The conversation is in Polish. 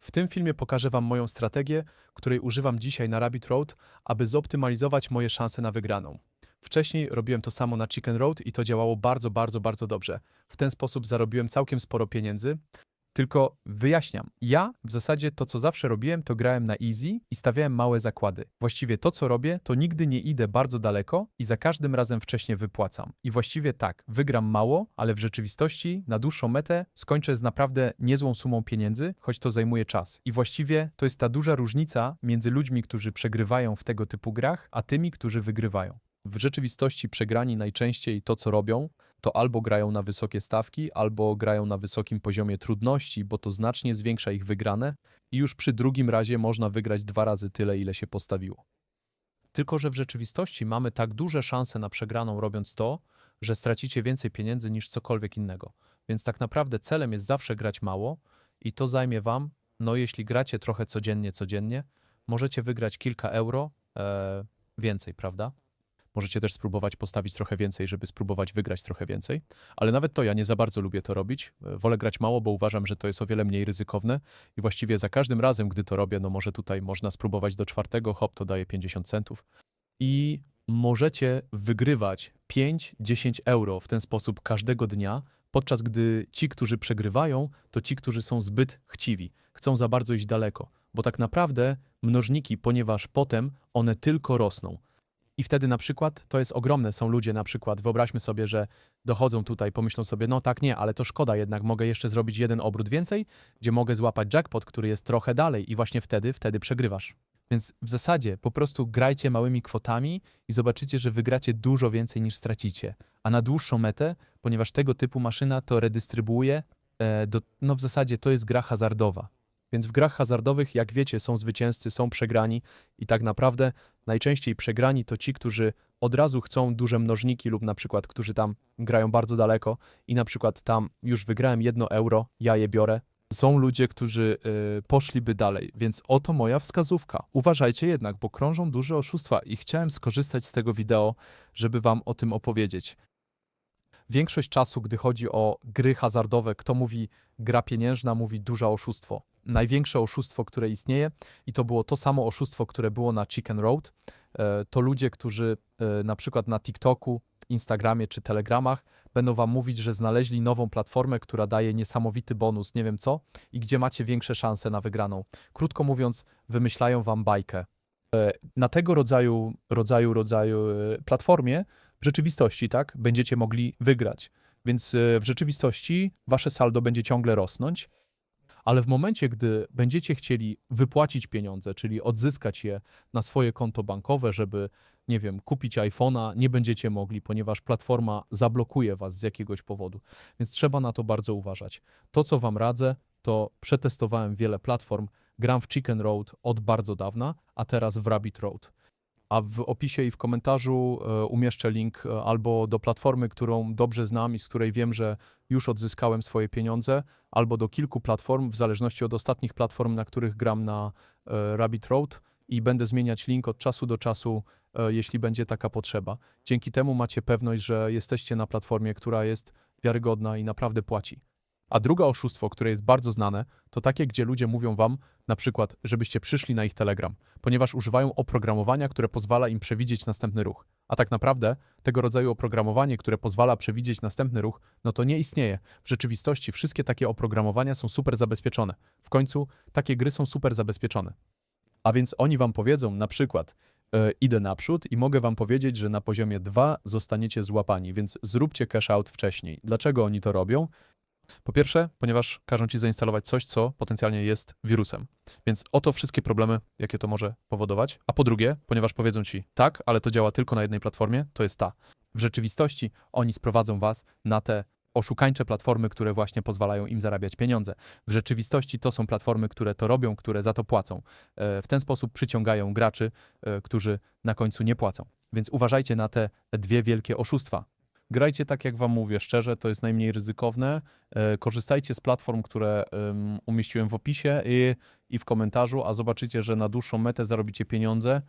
W tym filmie pokażę Wam moją strategię, której używam dzisiaj na Rabbit Road, aby zoptymalizować moje szanse na wygraną. Wcześniej robiłem to samo na Chicken Road i to działało bardzo, bardzo, bardzo dobrze. W ten sposób zarobiłem całkiem sporo pieniędzy. Tylko wyjaśniam, ja w zasadzie to, co zawsze robiłem, to grałem na easy i stawiałem małe zakłady. Właściwie to, co robię, to nigdy nie idę bardzo daleko i za każdym razem wcześniej wypłacam. I właściwie tak, wygram mało, ale w rzeczywistości na dłuższą metę skończę z naprawdę niezłą sumą pieniędzy, choć to zajmuje czas. I właściwie to jest ta duża różnica między ludźmi, którzy przegrywają w tego typu grach, a tymi, którzy wygrywają. W rzeczywistości przegrani najczęściej to, co robią, to albo grają na wysokie stawki, albo grają na wysokim poziomie trudności, bo to znacznie zwiększa ich wygrane i już przy drugim razie można wygrać dwa razy tyle, ile się postawiło. Tylko, że w rzeczywistości mamy tak duże szanse na przegraną robiąc to, że stracicie więcej pieniędzy niż cokolwiek innego. Więc tak naprawdę celem jest zawsze grać mało i to zajmie wam, no jeśli gracie trochę codziennie, codziennie, możecie wygrać kilka euro e, więcej, prawda? Możecie też spróbować postawić trochę więcej, żeby spróbować wygrać trochę więcej. Ale nawet to ja nie za bardzo lubię to robić. E, Wolę grać mało, bo uważam, że to jest o wiele mniej ryzykowne i właściwie za każdym razem, gdy to robię, no może tutaj można spróbować do czwartego, hop, to daje 50 centów. I możecie wygrywać 5-10 euro w ten sposób każdego dnia, podczas gdy ci, którzy przegrywają, to ci, którzy są zbyt chciwi, chcą za bardzo iść daleko, bo tak naprawdę mnożniki, ponieważ potem one tylko rosną. I wtedy na przykład to jest ogromne. Są ludzie na przykład, wyobraźmy sobie, że dochodzą tutaj, pomyślą sobie, no tak, nie, ale to szkoda, jednak mogę jeszcze zrobić jeden obrót więcej, gdzie mogę złapać jackpot, który jest trochę dalej i właśnie wtedy, wtedy przegrywasz. Więc w zasadzie po prostu grajcie małymi kwotami i zobaczycie, że wygracie dużo więcej niż stracicie. A na dłuższą metę, ponieważ tego typu maszyna to redystrybuuje, e, do, no w zasadzie to jest gra hazardowa. Więc w grach hazardowych, jak wiecie, są zwycięzcy, są przegrani i tak naprawdę najczęściej przegrani to ci, którzy od razu chcą duże mnożniki lub na przykład, którzy tam grają bardzo daleko i na przykład tam już wygrałem jedno euro, ja je biorę. Są ludzie, którzy y, poszliby dalej, więc oto moja wskazówka. Uważajcie jednak, bo krążą duże oszustwa i chciałem skorzystać z tego wideo, żeby wam o tym opowiedzieć. Większość czasu, gdy chodzi o gry hazardowe, kto mówi gra pieniężna, mówi duże oszustwo. Największe oszustwo, które istnieje, i to było to samo oszustwo, które było na Chicken Road, e, to ludzie, którzy e, na przykład na TikToku, Instagramie czy Telegramach będą wam mówić, że znaleźli nową platformę, która daje niesamowity bonus, nie wiem co, i gdzie macie większe szanse na wygraną. Krótko mówiąc, wymyślają wam bajkę. E, Na tego rodzaju, rodzaju, rodzaju platformie w rzeczywistości, tak, będziecie mogli wygrać. Więc w rzeczywistości wasze saldo będzie ciągle rosnąć, ale w momencie, gdy będziecie chcieli wypłacić pieniądze, czyli odzyskać je na swoje konto bankowe, żeby, nie wiem, kupić iPhone'a, nie będziecie mogli, ponieważ platforma zablokuje was z jakiegoś powodu. Więc trzeba na to bardzo uważać. To, co wam radzę, to przetestowałem wiele platform. Gram w Chicken Road od bardzo dawna, a teraz w Rabbit Road. A w opisie i w komentarzu e, umieszczę link e, albo do platformy, którą dobrze znam i z której wiem, że już odzyskałem swoje pieniądze, albo do kilku platform, w zależności od ostatnich platform, na których gram na e, Rabbit Road i będę zmieniać link od czasu do czasu, jeśli będzie taka potrzeba. Dzięki temu macie pewność, że jesteście na platformie, która jest wiarygodna i naprawdę płaci. A drugie oszustwo, które jest bardzo znane, to takie, gdzie ludzie mówią wam na przykład, żebyście przyszli na ich Telegram, ponieważ używają oprogramowania, które pozwala im przewidzieć następny ruch. A tak naprawdę tego rodzaju oprogramowanie, które pozwala przewidzieć następny ruch, no to nie istnieje. W rzeczywistości wszystkie takie oprogramowania są super zabezpieczone. W końcu takie gry są super zabezpieczone. A więc oni wam powiedzą na przykład, e, idę naprzód i mogę wam powiedzieć, że na poziomie 2 zostaniecie złapani, więc zróbcie cash out wcześniej. Dlaczego oni to robią? Po pierwsze, ponieważ każą ci zainstalować coś, co potencjalnie jest wirusem. Więc oto wszystkie problemy, jakie to może powodować. A po drugie, ponieważ powiedzą ci tak, ale to działa tylko na jednej platformie, to jest ta. W rzeczywistości oni sprowadzą was na te oszukańcze platformy, które właśnie pozwalają im zarabiać pieniądze. W rzeczywistości to są platformy, które to robią, które za to płacą. E, W ten sposób przyciągają graczy, e, którzy na końcu nie płacą. Więc uważajcie na te dwie wielkie oszustwa. Grajcie tak, jak wam mówię, szczerze, to jest najmniej ryzykowne. E, Korzystajcie z platform, które em, umieściłem w opisie i w komentarzu, a zobaczycie, że na dłuższą metę zarobicie pieniądze